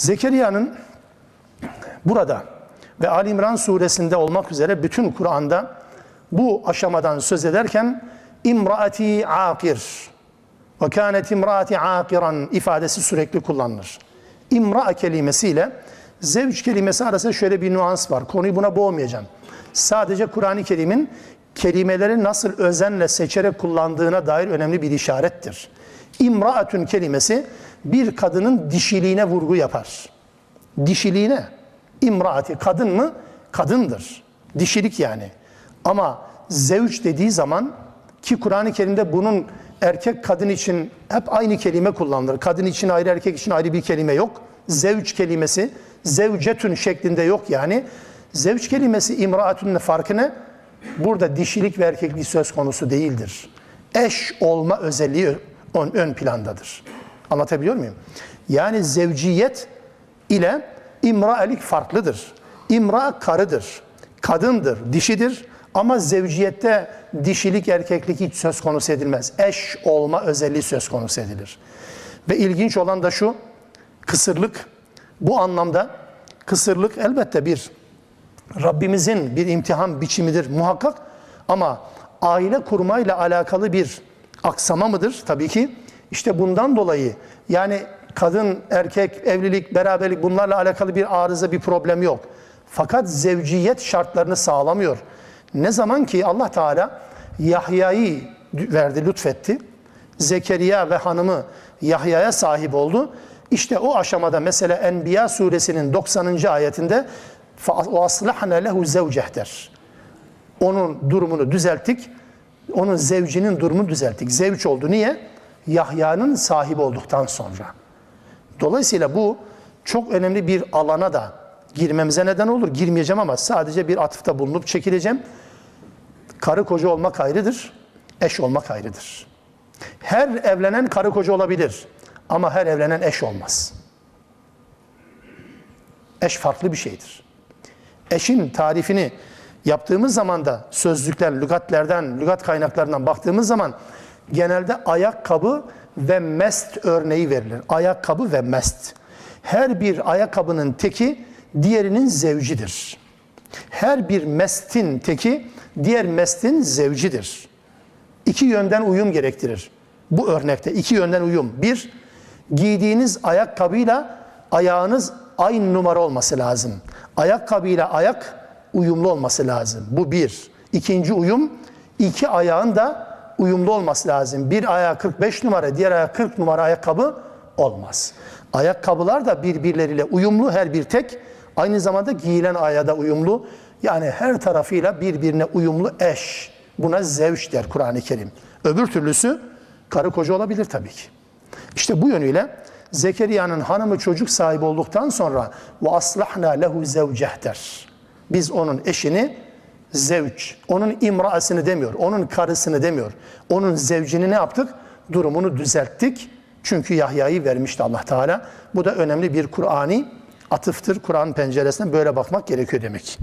Zekeriya'nın burada ve Ali İmran suresinde olmak üzere bütün Kur'an'da bu aşamadan söz ederken imraati akir ve kânet imraati akiran ifadesi sürekli kullanılır. İmra kelimesiyle zevç kelimesi arasında şöyle bir nüans var. Konuyu buna boğmayacağım. Sadece Kur'an-ı Kerim'in kelimeleri nasıl özenle seçerek kullandığına dair önemli bir işarettir. İmraatün kelimesi bir kadının dişiliğine vurgu yapar. Dişiliğine. İmraati kadın mı? Kadındır. Dişilik yani. Ama zevç dediği zaman ki Kur'an-ı Kerim'de bunun erkek kadın için hep aynı kelime kullanılır. Kadın için ayrı erkek için ayrı bir kelime yok. Zevç kelimesi zevcetün şeklinde yok yani. Zevç kelimesi imraatünle farkı ne? Burada dişilik ve erkeklik söz konusu değildir. Eş olma özelliği ön, ön plandadır. Anlatabiliyor muyum? Yani zevciyet ile imraelik farklıdır. İmra karıdır, kadındır, dişidir ama zevciyette dişilik erkeklik hiç söz konusu edilmez. Eş olma özelliği söz konusu edilir. Ve ilginç olan da şu, kısırlık bu anlamda kısırlık elbette bir Rabbimizin bir imtihan biçimidir muhakkak ama aile kurmayla alakalı bir aksama mıdır? Tabii ki. İşte bundan dolayı yani kadın, erkek, evlilik, beraberlik bunlarla alakalı bir arıza, bir problem yok. Fakat zevciyet şartlarını sağlamıyor. Ne zaman ki Allah Teala Yahya'yı verdi, lütfetti. Zekeriya ve hanımı Yahya'ya sahip oldu. İşte o aşamada mesela Enbiya suresinin 90. ayetinde وَاصْلَحْنَا lehu zevceh der. Onun durumunu düzelttik. Onun zevcinin durumunu düzelttik. Zevç oldu. Niye? Yahya'nın sahibi olduktan sonra. Dolayısıyla bu çok önemli bir alana da girmemize neden olur. Girmeyeceğim ama sadece bir atıfta bulunup çekileceğim. Karı koca olmak ayrıdır, eş olmak ayrıdır. Her evlenen karı koca olabilir ama her evlenen eş olmaz. Eş farklı bir şeydir. Eşin tarifini yaptığımız zaman da sözlükler, lügatlerden, lügat kaynaklarından baktığımız zaman genelde ayakkabı ve mest örneği verilir. Ayakkabı ve mest. Her bir ayakkabının teki diğerinin zevcidir. Her bir mestin teki diğer mestin zevcidir. İki yönden uyum gerektirir. Bu örnekte iki yönden uyum. Bir, giydiğiniz ayakkabıyla ayağınız aynı numara olması lazım. Ayakkabıyla ayak uyumlu olması lazım. Bu bir. İkinci uyum, iki ayağın da uyumlu olması lazım. Bir ayağı 45 numara, diğer ayağı 40 numara ayakkabı olmaz. Ayakkabılar da birbirleriyle uyumlu her bir tek. Aynı zamanda giyilen ayağı da uyumlu. Yani her tarafıyla birbirine uyumlu eş. Buna zevç der Kur'an-ı Kerim. Öbür türlüsü karı koca olabilir tabii ki. İşte bu yönüyle Zekeriya'nın hanımı çocuk sahibi olduktan sonra ve aslahna lehu zevceh der. Biz onun eşini zevç, onun imraasını demiyor, onun karısını demiyor. Onun zevcini ne yaptık? Durumunu düzelttik. Çünkü Yahya'yı vermişti Allah Teala. Bu da önemli bir Kur'ani atıftır. Kur'an penceresinden böyle bakmak gerekiyor demek.